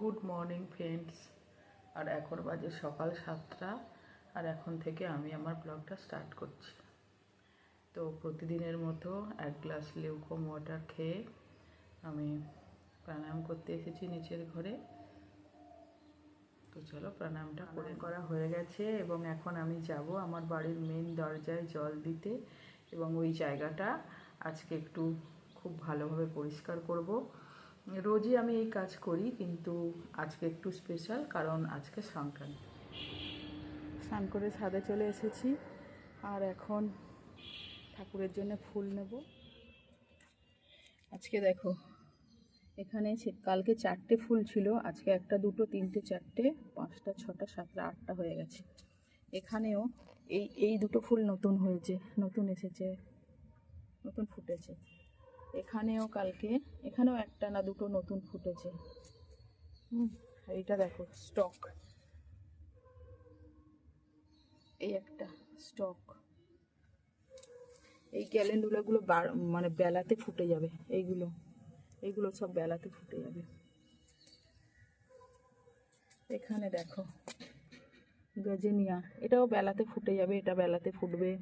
Good morning friends. আর এখন বাজে সকাল সাতটা আর এখন থেকে আমি আমার ব্লগটা স্টার্ট করছি। তো প্রতিদিনের মতো এক গ্লাস লিউকম ওয়াটার খেয়ে আমি প্রাণায়াম করতে এসেছি নিচের ঘরে। তো চলো প্রাণায়ামটা করে করা হয়ে গেছে এবং এখন আমি যাব আমার বাড়ির মেন দরজায় জল দিতে এবং ওই জায়গাটা আজকে একটু খুব ভালোভাবে পরিষ্কার করব। রোজই আমি এই কাজ করি, কিন্তু আজকে একটু স্পেশাল কারণ আজকে সংক্রান্তি। স্নান করে ছাদে চলে এসেছি, আর এখন ঠাকুরের জন্য ফুল নেব। আজকে দেখো, এখানে কালকে চারটে ফুল ছিল, আজকে একটা, দুটো, তিনটে, চারটে, পাঁচটা, ছটা, সাতটা, আটটা হয়ে গেছে। এখানেও এই এই দুটো ফুল নতুন হয়েছে, নতুন এসেছে, নতুন ফুটেছে। এখানেও কালকে, এখানেও একটা না দুটো নতুন ফুটেছে। হুম, এইটা দেখো, স্টক। এই একটা স্টক। এই ক্যালেন্ডুলাগুলো মানে বেলাতে ফুটে যাবে, এইগুলো। এইগুলো সব বেলাতে ফুটে যাবে। এখানে দেখো, গজেনিয়া, এটাও বেলাতে ফুটে যাবে, এটা বেলাতে ফুটবে।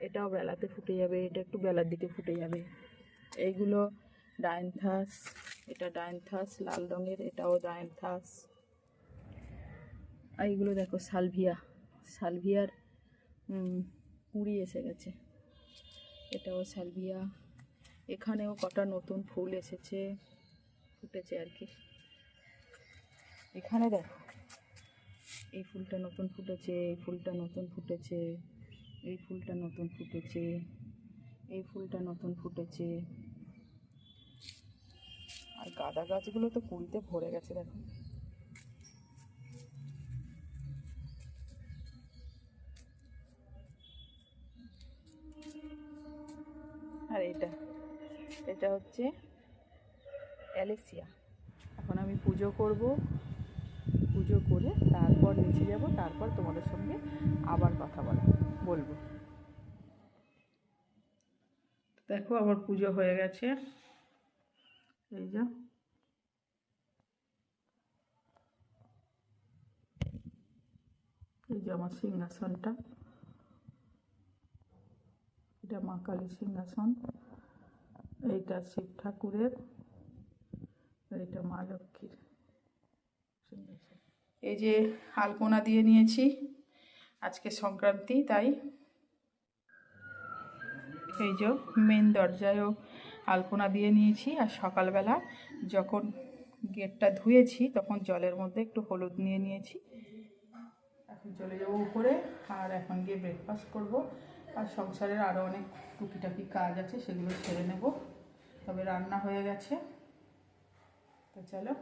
এটাও বেলাতে ফুটে যাবে, এটা একটু বেলার দিকে ফুটে যাবে। এইগুলো ডায়নথাস এটা ডায়নথাস লাল রঙের, এটাও ডায়নথাস আর এইগুলো দেখো, সালভিয়া, সালভিয়ার কুঁড়ি এসে গেছে। এটাও সালভিয়া। এখানেও কটা নতুন ফুল এসেছে, ফুটেছে আর কি। এখানে দেখো, এই ফুলটা নতুন ফুটেছে, এই ফুলটা নতুন ফুটেছে, এই ফুলটা নতুন ফুটেছে, এই ফুলটা নতুন ফুটেছে। গাঁদা গাছগুলো তো কুড়িতে ভরে গেছে দেখো। আর এটা এটা হচ্ছে অ্যালেক্সিয়া। এখন আমি পুজো করব। পুজো করে তারপর নিচে যাব, তারপর তোমাদের সঙ্গে আবার কথা বলা, বলব। দেখো আবার পুজো হয়ে গেছে। এই যা। এই যে আমার সিংহাসনটা। এটা মা কালী সিংহাসন। এইটা শিব ঠাকুরের। এইটা মা লক্ষ্মীর সিংহাসন। এই যে আলপনা দিয়ে নিয়েছি। আজকে সংক্রান্তি, তাই। এই যে মেন দরজায়ও আলপনা দিয়ে নিয়েছি। আর সকালবেলা যখন গেটটা ধুয়েছি, তখন জলের মধ্যে একটু হলুদ নিয়ে নিয়েছি। চলে যাব উপরে, আর এখন গিয়ে ব্রেকফাস্ট করব। আর সংসারের আরও অনেক টুকিটাকি কাজ আছে, সেগুলো সেরে নেব। তবে রান্না হয়ে গেছে। তো চলো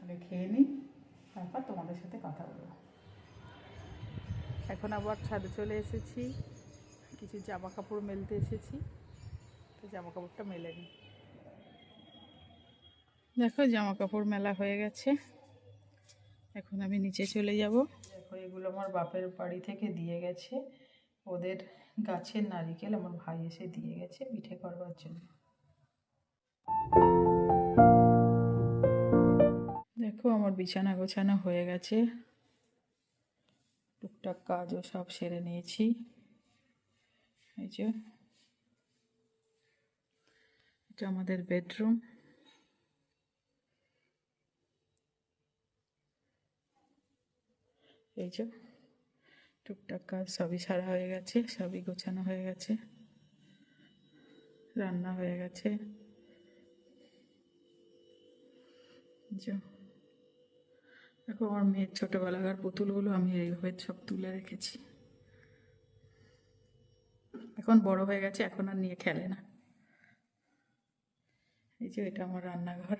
আগে খেয়ে নিই, তারপর তোমাদের সাথে কথা বলব। এখন আবার ছাদে চলে এসেছি। কিছু জামা কাপড় মেলতে এসেছি। তো জামা কাপড়টা মেলে নিই দেখো জামা কাপড় মেলা হয়ে গেছে। এখন আমি নিচে চলে যাব। এগুলো আমার বাপের বাড়ি থেকে দিয়ে গেছে। ওদের গাছের নারিকেল আমার ভাই এসে দিয়ে গেছে পিঠে করবার জন্য। দেখো আমার বিছানা গোছানো হয়ে গেছে। টুকটাক কাজও সব সেরে নিয়েছি। এই যে, এটা আমাদের বেডরুম। এই যে, টুকটাক কাজ সবই সারা হয়ে গেছে, সবই গোছানো হয়ে গেছে, রান্না হয়ে গেছে। দেখো আমার মেয়ের ছোটোবেলাকার পুতুলগুলো আমি এইভাবে সব তুলে রেখেছি। এখন বড় হয়ে গেছে, এখন আর নিয়ে খেলে না। এই যে, এটা আমার রান্নাঘর।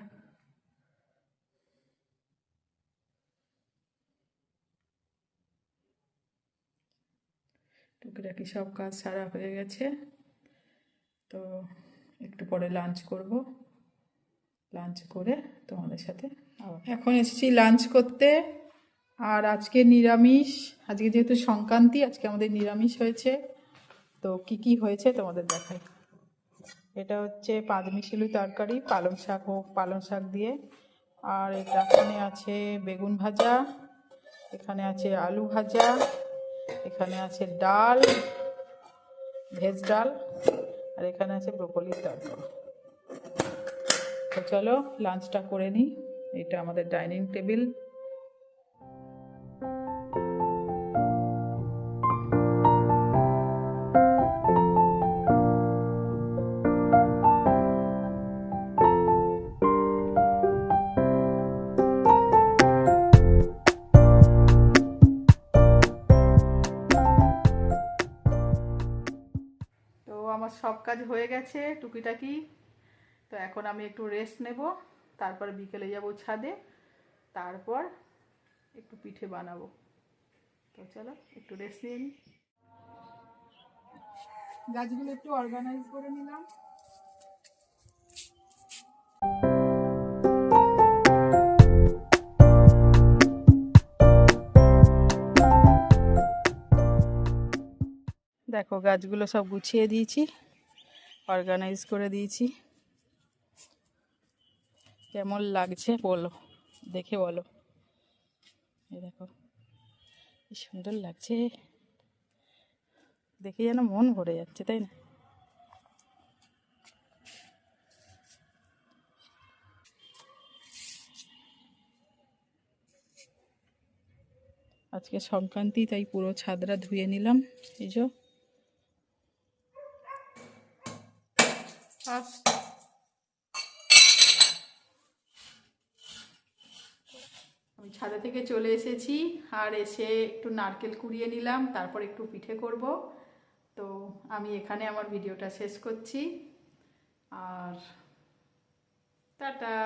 টুকিটাকি সব কাজ সারা হয়ে গেছে। তো একটু পরে লাঞ্চ করব। লাঞ্চ করে তোমাদের সাথে আবার এখন এসেছি লাঞ্চ করতে। আর আজকে নিরামিষ। আজকে যেহেতু সংক্রান্তি, আজকে আমাদের নিরামিষ হয়েছে। তো কি কি হয়েছে তোমাদের দেখাই। এটা হচ্ছে পাঁচমিশালি তরকারি, পালং শাক হোক পালং শাক দিয়ে। আর এটা এখানে আছে বেগুন ভাজা, এখানে আছে আলু ভাজা এখানে আছে ডাল, ভেজ ডাল, আর এখানে আছে ব্রোকলির তরকারি তো চলো লাঞ্চটা করে নিই। এটা আমাদের ডাইনিং টেবিল আমার সব কাজ হয়ে গেছে, টুকিটাকি। তো এখন আমি একটু রেস্ট নেব, তারপর বিকেলে যাব ছাদে, তারপর একটু পিঠে বানাবো। তো চলো, একটু রেস্ট নিয়ে গাছগুলো একটু অর্গানাইজ করে নিলাম। দেখো গাছগুলো সব গুছিয়ে দিয়েছি অর্গানাইজ করে দিয়েছি। কেমন লাগছে বলো, দেখে বলো। দেখো, কি সুন্দর লাগছে। দেখে যেন মন ভরে যাচ্ছে, তাই না? আজকে সংক্রান্তি, তাই পুরো ছাদরা ধুয়ে নিলাম, এই যে। ফার্স্ট আমি ছাদে থেকে চলে এসেছি আর এসে একটু নারকেল কুড়িয়ে নিলাম, তারপর একটু পিঠে করব। তো আমি এখানে আমার ভিডিওটা শেষ করছি। আর টাটা!